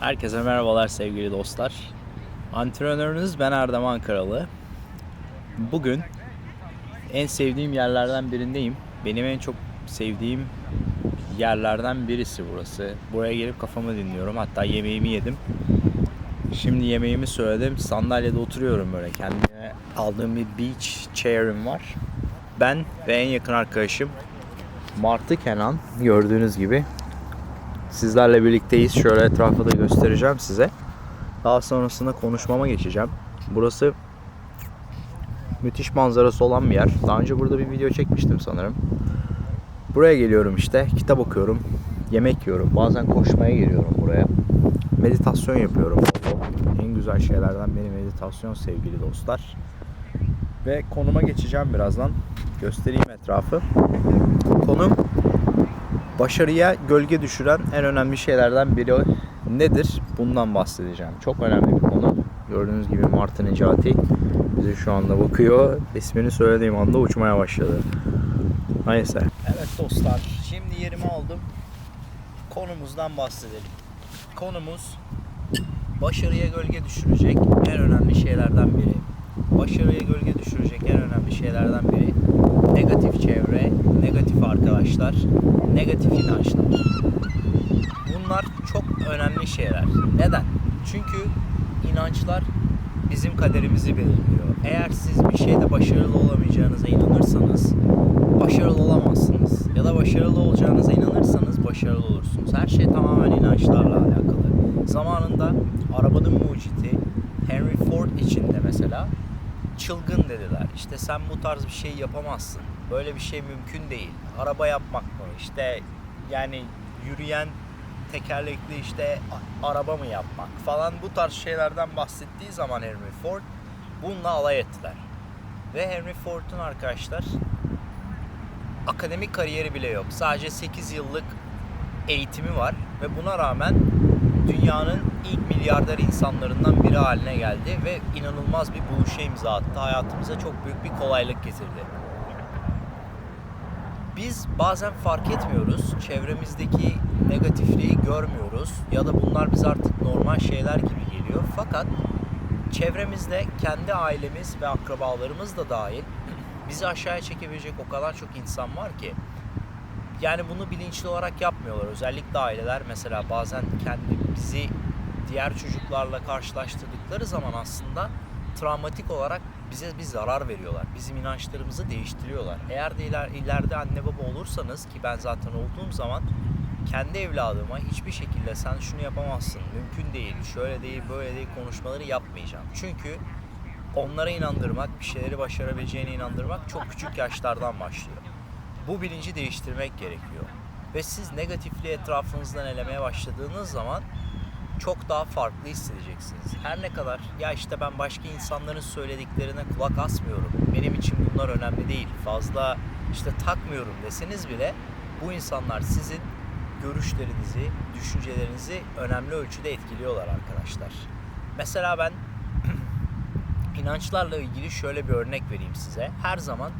Herkese merhabalar sevgili dostlar. Antrenörünüz ben Erdem Ankaralı. Bugün en sevdiğim yerlerden birindeyim. Benim en çok sevdiğim yerlerden birisi burası. Buraya gelip kafamı dinliyorum. Hatta yemeğimi yedim. Şimdi yemeğimi söyledim. Sandalyede oturuyorum böyle. Kendime aldığım bir beach chair'im var. Ben ve en yakın arkadaşım Martı Kenan gördüğünüz gibi Sizlerle birlikteyiz. Şöyle etrafı da göstereceğim size. Daha sonrasında konuşmama geçeceğim. Burası müthiş manzarası olan bir yer. Daha önce burada bir video çekmiştim sanırım. Buraya geliyorum işte. Kitap okuyorum. Yemek yiyorum. Bazen koşmaya geliyorum buraya. Meditasyon yapıyorum. En güzel şeylerden biri meditasyon sevgili dostlar. Ve konuma geçeceğim birazdan. Göstereyim etrafı. Konum başarıya gölge düşüren en önemli şeylerden biri nedir? Bundan bahsedeceğim. Çok önemli bir konu. Gördüğünüz gibi Martı Necati bize şu anda bakıyor. İsmini söylediğim anda uçmaya başladı. Neyse. Evet dostlar, şimdi yerimi aldım. Konumuzdan bahsedelim. Konumuz başarıya gölge düşürecek en önemli şeylerden biri. Başarıya gölge düşürecek en önemli şeylerden biri negatif çevre, negatif arkadaşlar, negatif inançlar. Bunlar çok önemli şeyler. Neden? Çünkü inançlar bizim kaderimizi belirliyor. Eğer siz bir şeyde başarılı olamayacağınıza inanırsanız başarılı olamazsınız. Ya da başarılı olacağınıza inanırsanız başarılı olursunuz. Her şey tamamen inançlarla alakalı. Zamanında arabanın mucidi Henry Ford için de mesela çılgın dediler. İşte sen bu tarz bir şey yapamazsın. Böyle bir şey mümkün değil. Araba yapmak mı? İşte yani yürüyen tekerlekli işte araba mı yapmak falan bu tarz şeylerden bahsettiği zaman Henry Ford bununla alay ettiler. Ve Henry Ford'un arkadaşlar akademik kariyeri bile yok. Sadece 8 yıllık eğitimi var ve buna rağmen dünyanın ilk milyarder insanlarından biri haline geldi ve inanılmaz bir buluşa imza attı. Hayatımıza çok büyük bir kolaylık getirdi. Biz bazen fark etmiyoruz. Çevremizdeki negatifliği görmüyoruz ya da bunlar bize artık normal şeyler gibi geliyor. Fakat çevremizde kendi ailemiz ve akrabalarımız da dahil bizi aşağıya çekebilecek o kadar çok insan var ki yani bunu bilinçli olarak yapmıyorlar. Özellikle aileler mesela bazen kendi bizi diğer çocuklarla karşılaştırdıkları zaman aslında travmatik olarak bize bir zarar veriyorlar. Bizim inançlarımızı değiştiriyorlar. Eğer de iler, ileride anne baba olursanız ki ben zaten olduğum zaman kendi evladıma hiçbir şekilde sen şunu yapamazsın, mümkün değil, şöyle değil, böyle değil konuşmaları yapmayacağım. Çünkü onlara inandırmak, bir şeyleri başarabileceğine inandırmak çok küçük yaşlardan başlıyor. Bu bilinci değiştirmek gerekiyor. Ve siz negatifliği etrafınızdan elemeye başladığınız zaman çok daha farklı hissedeceksiniz. Her ne kadar ya işte ben başka insanların söylediklerine kulak asmıyorum. Benim için bunlar önemli değil. Fazla işte takmıyorum deseniz bile bu insanlar sizin görüşlerinizi, düşüncelerinizi önemli ölçüde etkiliyorlar arkadaşlar. Mesela ben inançlarla ilgili şöyle bir örnek vereyim size. Her zaman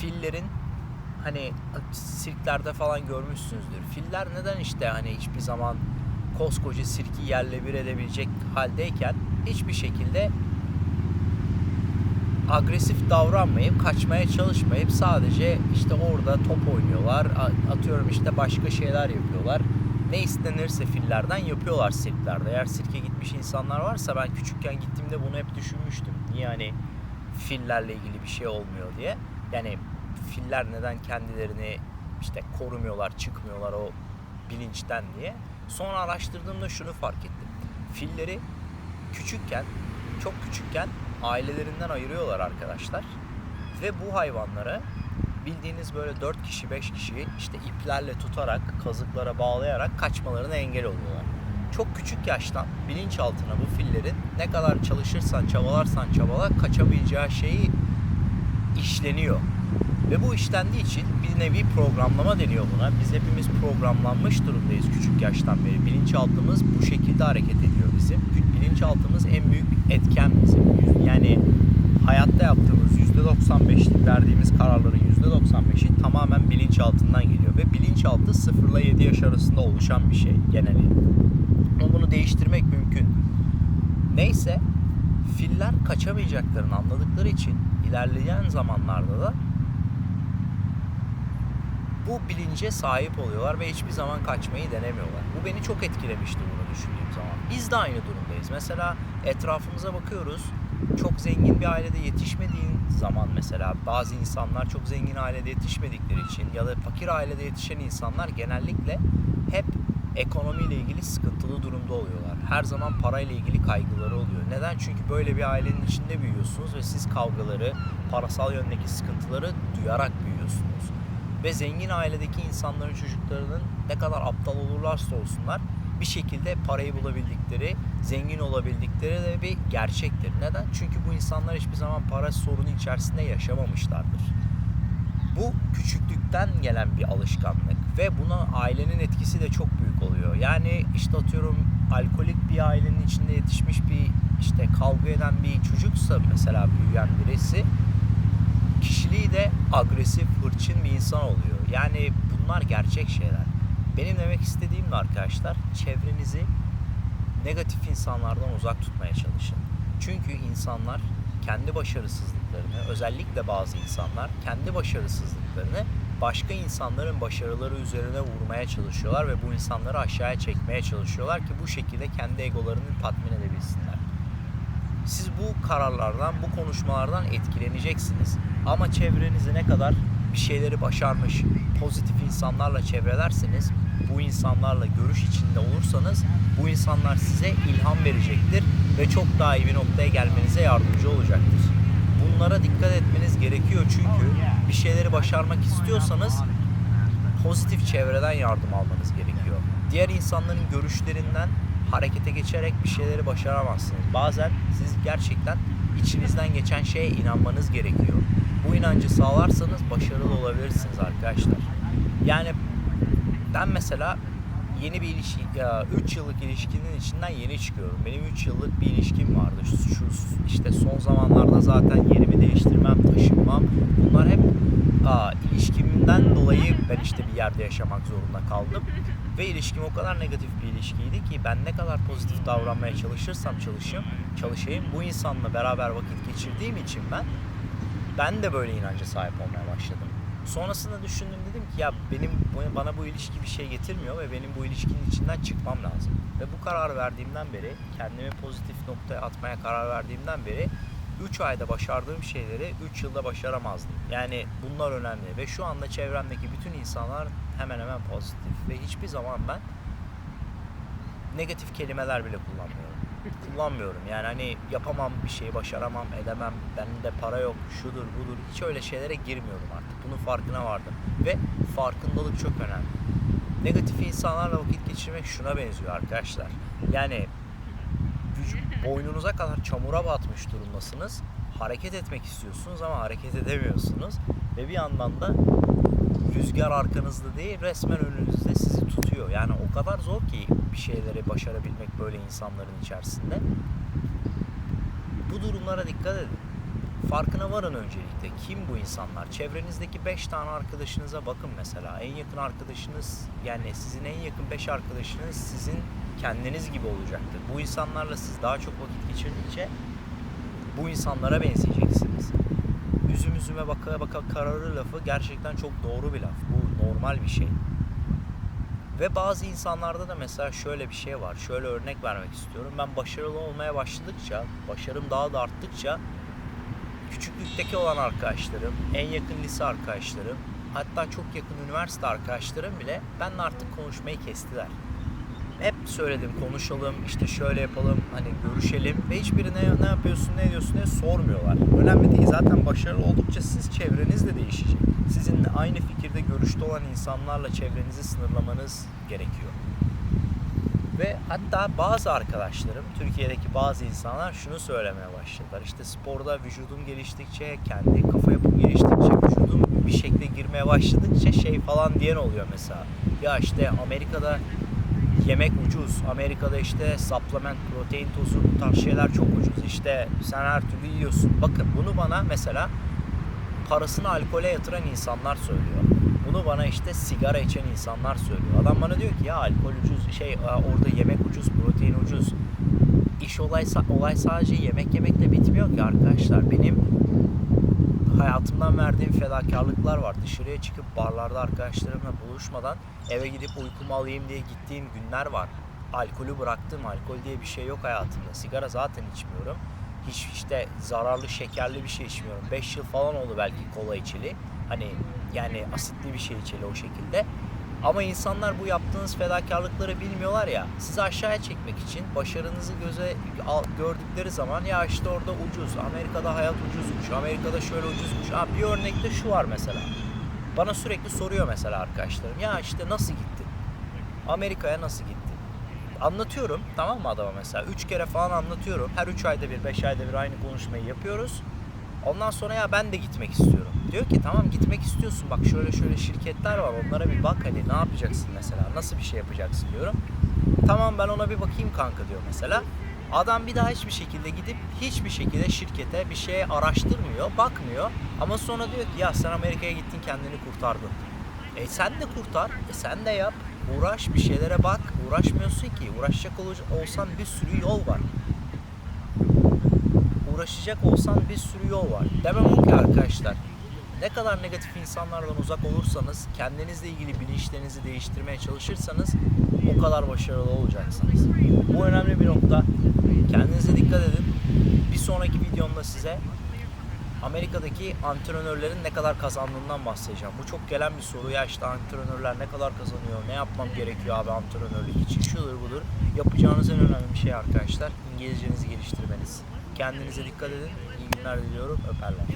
fillerin hani sirklerde falan görmüşsünüzdür. Filler neden işte hani hiçbir zaman koskoca sirki yerle bir edebilecek haldeyken hiçbir şekilde agresif davranmayıp kaçmaya çalışmayıp sadece işte orada top oynuyorlar. Atıyorum işte başka şeyler yapıyorlar. Ne istenirse fillerden yapıyorlar sirklerde. Eğer sirke gitmiş insanlar varsa ben küçükken gittiğimde bunu hep düşünmüştüm. Niye hani fillerle ilgili bir şey olmuyor diye. Yani filler neden kendilerini işte korumuyorlar, çıkmıyorlar o bilinçten diye. Sonra araştırdığımda şunu fark ettim. Filleri küçükken, çok küçükken ailelerinden ayırıyorlar arkadaşlar. Ve bu hayvanları bildiğiniz böyle 4 kişi 5 kişi işte iplerle tutarak kazıklara bağlayarak kaçmalarına engel oluyorlar. Çok küçük yaştan bilinçaltına bu fillerin ne kadar çalışırsan çabalarsan çabala kaçamayacağı şeyi işleniyor. Ve bu işlendiği için bir nevi programlama deniyor buna. Biz hepimiz programlanmış durumdayız küçük yaştan beri. Bilinçaltımız bu şekilde hareket ediyor bizim. Bilinçaltımız en büyük etken bizim. Yani hayatta yaptığımız %95'lik verdiğimiz kararların %95'i tamamen bilinçaltından geliyor. Ve bilinçaltı 0 ile 7 yaş arasında oluşan bir şey geneli. Ama bunu değiştirmek Neyse filler kaçamayacaklarını anladıkları için ilerleyen zamanlarda da bu bilince sahip oluyorlar ve hiçbir zaman kaçmayı denemiyorlar. Bu beni çok etkilemişti bunu düşündüğüm zaman. Biz de aynı durumdayız. Mesela etrafımıza bakıyoruz. Çok zengin bir ailede yetişmediğin zaman mesela bazı insanlar çok zengin ailede yetişmedikleri için ya da fakir ailede yetişen insanlar genellikle hep ekonomiyle ilgili sıkıntılı durumda oluyorlar. Her zaman parayla ilgili kaygıları oluyor. Neden? Çünkü böyle bir ailenin içinde büyüyorsunuz ve siz kavgaları, parasal yöndeki sıkıntıları duyarak büyüyorsunuz. Ve zengin ailedeki insanların çocuklarının ne kadar aptal olurlarsa olsunlar bir şekilde parayı bulabildikleri, zengin olabildikleri de bir gerçektir. Neden? Çünkü bu insanlar hiçbir zaman para sorunu içerisinde yaşamamışlardır. Bu küçüklükten gelen bir alışkanlık ve buna ailenin etkisi de çok büyük oluyor. Yani işte atıyorum alkolik bir ailenin içinde yetişmiş bir işte kavga eden bir çocuksa mesela büyüyen birisi kişiliği de agresif, hırçın bir insan oluyor. Yani bunlar gerçek şeyler. Benim demek istediğim de arkadaşlar çevrenizi negatif insanlardan uzak tutmaya çalışın. Çünkü insanlar kendi başarısızlıklarını, özellikle bazı insanlar kendi başarısızlıklarını başka insanların başarıları üzerine vurmaya çalışıyorlar ve bu insanları aşağıya çekmeye çalışıyorlar ki bu şekilde kendi egolarını tatmin edebilsinler. Siz bu kararlardan, bu konuşmalardan etkileneceksiniz. Ama çevrenizi ne kadar bir şeyleri başarmış, pozitif insanlarla çevrelerseniz, bu insanlarla görüş içinde olursanız bu insanlar size ilham verecektir ve çok daha iyi bir noktaya gelmenize yardımcı olacaktır. Bunlara dikkat etmeniz gerekiyor çünkü bir şeyleri başarmak istiyorsanız pozitif çevreden yardım almanız gerekiyor. Diğer insanların görüşlerinden harekete geçerek bir şeyleri başaramazsınız. Bazen siz gerçekten içinizden geçen şeye inanmanız gerekiyor. Bu inancı sağlarsanız başarılı olabilirsiniz arkadaşlar. Yani ben mesela yeni bir ilişki, 3 yıllık ilişkinin içinden yeni çıkıyorum. Benim 3 yıllık bir ilişkim vardı. Şu, şu işte son zamanlarda zaten yerimi değiştirmem, taşınmam. Bunlar hep aa, ilişkimden dolayı ben işte bir yerde yaşamak zorunda kaldım. Ve ilişkim o kadar negatif bir ilişkiydi ki ben ne kadar pozitif davranmaya çalışırsam çalışayım, çalışayım bu insanla beraber vakit geçirdiğim için ben ben de böyle inanca sahip olmaya başladım. Sonrasında düşündüm dedim ki ya benim bana bu ilişki bir şey getirmiyor ve benim bu ilişkinin içinden çıkmam lazım. Ve bu karar verdiğimden beri kendimi pozitif noktaya atmaya karar verdiğimden beri 3 ayda başardığım şeyleri 3 yılda başaramazdım. Yani bunlar önemli ve şu anda çevremdeki bütün insanlar hemen hemen pozitif ve hiçbir zaman ben negatif kelimeler bile kullanmıyorum. Kullanmıyorum yani hani yapamam bir şeyi başaramam edemem bende para yok şudur budur hiç öyle şeylere girmiyorum artık bunun farkına vardım ve farkındalık çok önemli. Negatif insanlarla vakit geçirmek şuna benziyor arkadaşlar. Yani boynunuza kadar çamura batmış durumdasınız. Hareket etmek istiyorsunuz ama hareket edemiyorsunuz. Ve bir yandan da rüzgar arkanızda değil resmen önünüzde sizi tutuyor. Yani o kadar zor ki bir şeyleri başarabilmek böyle insanların içerisinde. Bu durumlara dikkat edin. Farkına varın öncelikle. Kim bu insanlar? Çevrenizdeki 5 tane arkadaşınıza bakın mesela. En yakın arkadaşınız yani sizin en yakın 5 arkadaşınız sizin kendiniz gibi olacaktır. Bu insanlarla siz daha çok vakit geçirdikçe bu insanlara benzeyeceksiniz. Üzüm üzüme baka baka kararır lafı gerçekten çok doğru bir laf. Bu normal bir şey. Ve bazı insanlarda da mesela şöyle bir şey var. Şöyle örnek vermek istiyorum. Ben başarılı olmaya başladıkça, başarım daha da arttıkça küçüklükteki olan arkadaşlarım, en yakın lise arkadaşlarım, hatta çok yakın üniversite arkadaşlarım bile benimle artık konuşmayı kestiler. Hep söyledim konuşalım, işte şöyle yapalım, hani görüşelim ve hiçbiri ne, yapıyorsun, ne ediyorsun diye sormuyorlar. Önemli değil. Zaten başarılı oldukça siz çevreniz de değişecek. Sizin aynı fikirde, görüşte olan insanlarla çevrenizi sınırlamanız gerekiyor. Ve hatta bazı arkadaşlarım, Türkiye'deki bazı insanlar şunu söylemeye başladılar. İşte sporda vücudum geliştikçe, kendi kafa yapım geliştikçe, vücudum bir şekilde girmeye başladıkça şey falan diyen oluyor mesela. Ya işte Amerika'da yemek ucuz. Amerika'da işte supplement, protein tozu bu tarz şeyler çok ucuz. İşte sen her türlü yiyorsun. Bakın bunu bana mesela parasını alkole yatıran insanlar söylüyor. Bunu bana işte sigara içen insanlar söylüyor. Adam bana diyor ki ya alkol ucuz, şey orada yemek ucuz, protein ucuz. İş olay, olay sadece yemek yemekle bitmiyor ki arkadaşlar. Benim hayatımdan verdiğim fedakarlıklar var. Dışarıya çıkıp barlarda arkadaşlarımla buluşmadan eve gidip uykumu alayım diye gittiğim günler var. Alkolü bıraktım. Alkol diye bir şey yok hayatımda. Sigara zaten içmiyorum. Hiç işte zararlı şekerli bir şey içmiyorum. 5 yıl falan oldu belki kola içili. Hani yani asitli bir şey içili o şekilde. Ama insanlar bu yaptığınız fedakarlıkları bilmiyorlar ya. Sizi aşağıya çekmek için başarınızı göze gördükleri zaman ya işte orada ucuz. Amerika'da hayat ucuzmuş. Amerika'da şöyle ucuzmuş. Ha, bir örnekte şu var mesela. Bana sürekli soruyor mesela arkadaşlarım. Ya işte nasıl gittin? Amerika'ya nasıl gittin? Anlatıyorum tamam mı adama mesela? Üç kere falan anlatıyorum. Her üç ayda bir, beş ayda bir aynı konuşmayı yapıyoruz. Ondan sonra ya ben de gitmek istiyorum. Diyor ki tamam gitmek istiyorsun bak şöyle şöyle şirketler var onlara bir bak hadi ne yapacaksın mesela nasıl bir şey yapacaksın diyorum. Tamam ben ona bir bakayım kanka diyor mesela. Adam bir daha hiçbir şekilde gidip hiçbir şekilde şirkete bir şeye araştırmıyor, bakmıyor. Ama sonra diyor ki ya sen Amerika'ya gittin kendini kurtardın. E sen de kurtar, e sen de yap. Uğraş bir şeylere bak. Uğraşmıyorsun ki. Uğraşacak ol- olsan bir sürü yol var uğraşacak olsan bir sürü yol var. Demem o ki arkadaşlar. Ne kadar negatif insanlardan uzak olursanız, kendinizle ilgili bilinçlerinizi değiştirmeye çalışırsanız o kadar başarılı olacaksınız. Bu önemli bir nokta. Kendinize dikkat edin. Bir sonraki videomda size Amerika'daki antrenörlerin ne kadar kazandığından bahsedeceğim. Bu çok gelen bir soru. Ya işte antrenörler ne kadar kazanıyor? Ne yapmam gerekiyor abi antrenörlük için? Şudur budur. Yapacağınız en önemli şey arkadaşlar. İngilizcenizi geliştirmeniz. Kendinize dikkat edin. İyi günler diliyorum. Öperler.